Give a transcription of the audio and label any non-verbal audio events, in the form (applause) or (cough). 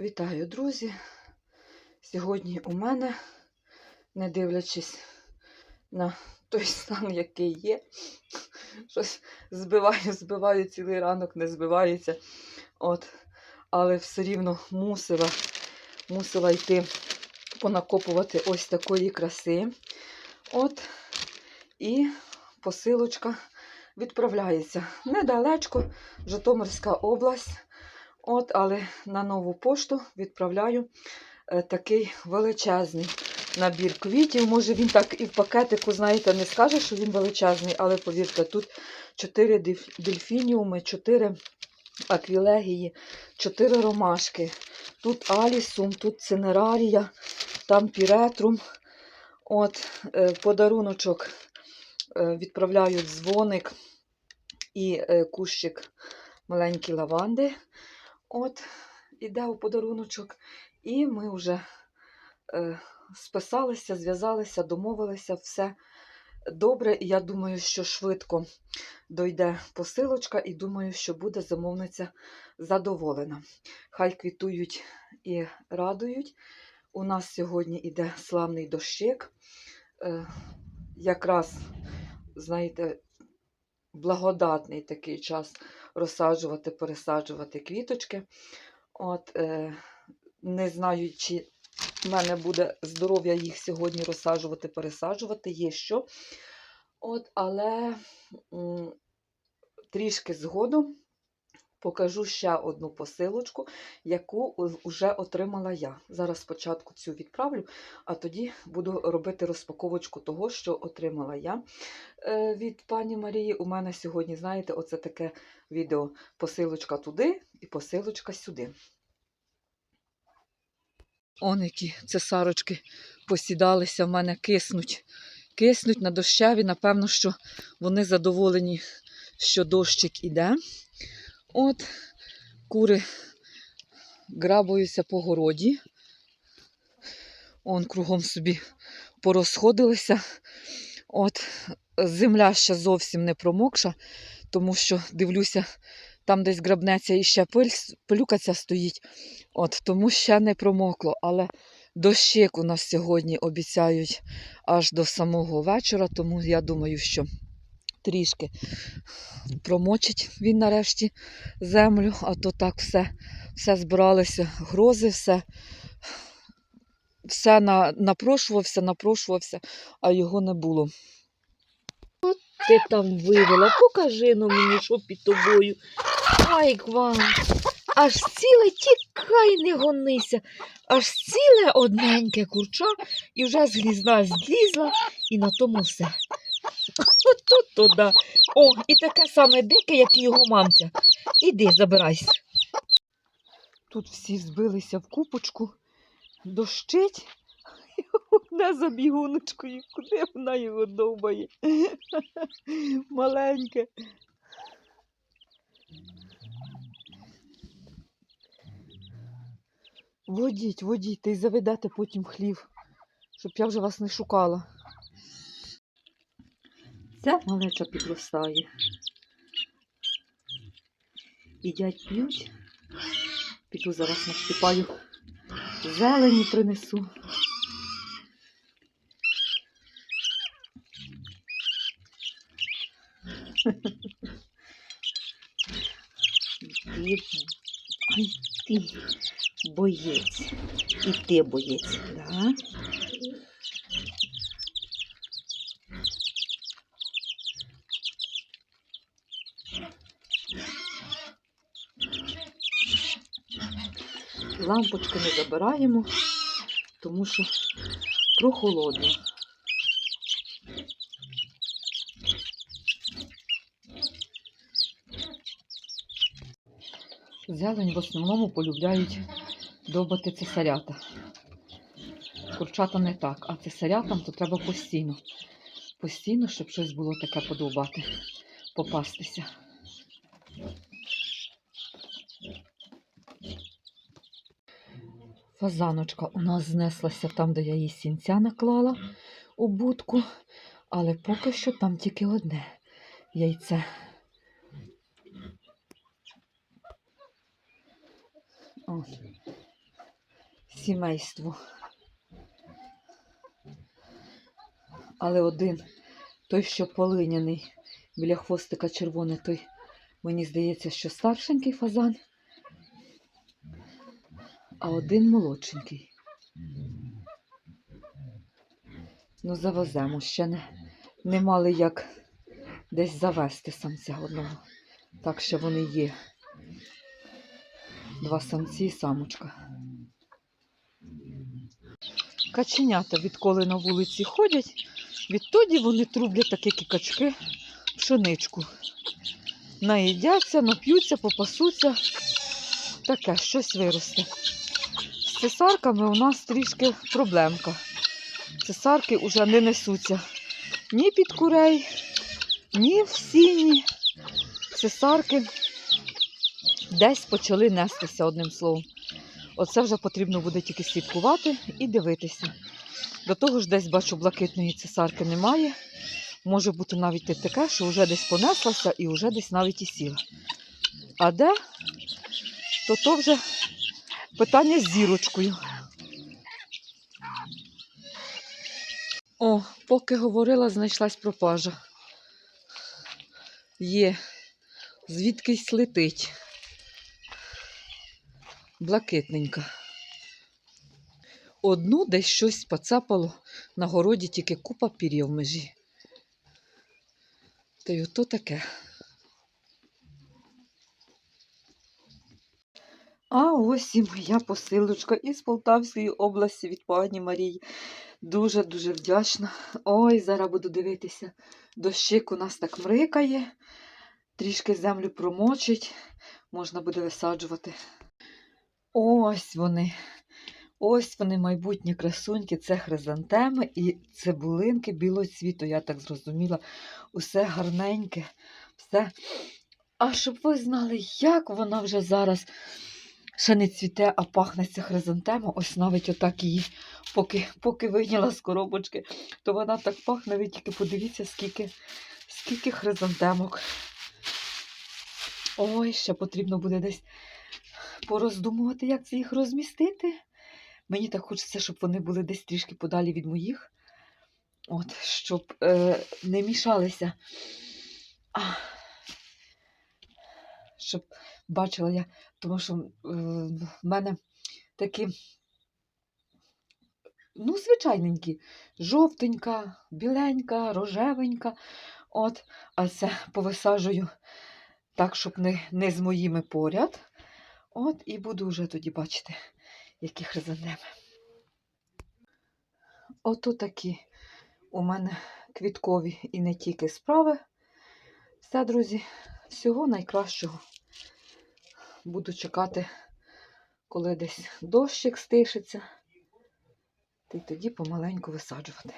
Вітаю, друзі! Сьогодні у мене, не дивлячись на той стан, який є, щось збиваю, збиваю цілий ранок, не збивається. От. Але все рівно мусила, мусила йти понакопувати ось такої краси. От. І посилочка відправляється недалечко, Житомирська область. От, але на нову пошту відправляю е, такий величезний набір квітів. Може він так і в пакетику, знаєте, не скаже, що він величезний, але повірте, тут 4 дельфініуми, 4 аквілегії, 4 ромашки. Тут алісум, тут цинерарія, там піретрум. От, е, подаруночок е, відправляю дзвоник і кущик маленькі лаванди. От, іде у подаруночок, і ми вже е, списалися, зв'язалися, домовилися, все добре. І я думаю, що швидко дойде посилочка, і думаю, що буде замовниця задоволена. Хай квітують і радують. У нас сьогодні іде славний дощик. Е, якраз, знаєте, благодатний такий час розсаджувати, пересаджувати квіточки. От, е, Не знаю, чи в мене буде здоров'я їх сьогодні розсаджувати, пересаджувати, є що. От, Але м, трішки згодом покажу ще одну посилочку, яку вже отримала я. Зараз спочатку цю відправлю, а тоді буду робити розпаковочку того, що отримала я е, від пані Марії. У мене сьогодні, знаєте, оце таке відео посилочка туди і посилочка сюди. Он які цесарочки посідалися, в мене киснуть. Киснуть на дощеві. Напевно, що вони задоволені, що дощик іде. От, кури грабуються по городі. Он кругом собі порозходилися. От, земля ще зовсім не промокша, тому що дивлюся, там десь грабнеться і ще пиль, пилюка стоїть. От, тому ще не промокло. Але дощик у нас сьогодні обіцяють аж до самого вечора, тому я думаю, що трішки промочить він нарешті землю, а то так все все збиралися грози, все все на, напрошувався, напрошувався, а його не було. Ти там вивела, покажи ну мені, що під тобою. Ай, Кван, аж ціле тікай, не гонися, аж ціле одненьке курча і вже з гнізда злізла, і на тому все. От то да. О, і таке саме дике, як і його мамця. Іди, забирайся. Тут всі збилися в купочку, дощить. (laughs) Одне за бігуночкою, куди вона його довбає. (laughs) Маленьке. Водіть, водіть, та й заведете потім хлів, щоб я вже вас не шукала. Ця малеча підростає. Їдять п'ють. Піду зараз нащипаю. Зелені принесу. Ай, ти боєць. І ти боєць, да? Лампочки не забираємо, тому що прохолодно. Зелень в основному полюбляють довбати цесарята. Курчата не так, а цесарятам то треба постійно. Постійно, щоб щось було таке подовбати, попастися. Фазаночка у нас знеслася там, де я її сінця наклала у будку, але поки що там тільки одне яйце. О, сімейство. Але один, той, що полиняний, біля хвостика червоний, той, мені здається, що старшенький фазан, а один молодшенький. Ну, завеземо, ще не, не мали як десь завести самця одного. Так що вони є. Два самці і самочка. Каченята відколи на вулиці ходять, відтоді вони трублять, так як і пшеничку. Наїдяться, нап'ються, попасуться. Таке, щось виросте. Цесарками у нас трішки проблемка. Цесарки вже не несуться ні під курей, ні в сіні. Цесарки десь почали нестися одним словом. Оце вже потрібно буде тільки слідкувати і дивитися. До того ж, десь бачу, блакитної цесарки немає. Може бути навіть і таке, що вже десь понеслася і вже десь навіть і сіла. А де? То то вже питання з зірочкою. О, поки говорила, знайшлась пропажа. Є, звідкись летить. Блакитненька. Одну десь щось поцапало на городі тільки купа пір'я в межі. Та й ото таке. А ось і моя посилочка із Полтавської області від пані Марії. Дуже-дуже вдячна. Ой, зараз буду дивитися. Дощик у нас так мрикає, трішки землю промочить, можна буде висаджувати. Ось вони. Ось вони, майбутні красуньки, це хризантеми і цибулинки білого цвіту, я так зрозуміла. Усе гарненьке, все. А щоб ви знали, як вона вже зараз ще не цвіте, а пахне ця хризантема, ось навіть отак її, поки, поки вийняла з коробочки, то вона так пахне, ви тільки подивіться, скільки, скільки хризантемок. Ой, ще потрібно буде десь пороздумувати, як це їх розмістити. Мені так хочеться, щоб вони були десь трішки подалі від моїх. От, щоб е, не мішалися. А, щоб бачила я, тому що е, в мене такі, ну, звичайненькі, жовтенька, біленька, рожевенька. От, а це повисаджую так, щоб не, не з моїми поряд. От, і буду вже тоді бачити, які хризантеми. Ото такі у мене квіткові і не тільки справи. Все, друзі, всього найкращого. Буду чекати, коли десь дощик стишиться, і тоді помаленьку висаджувати.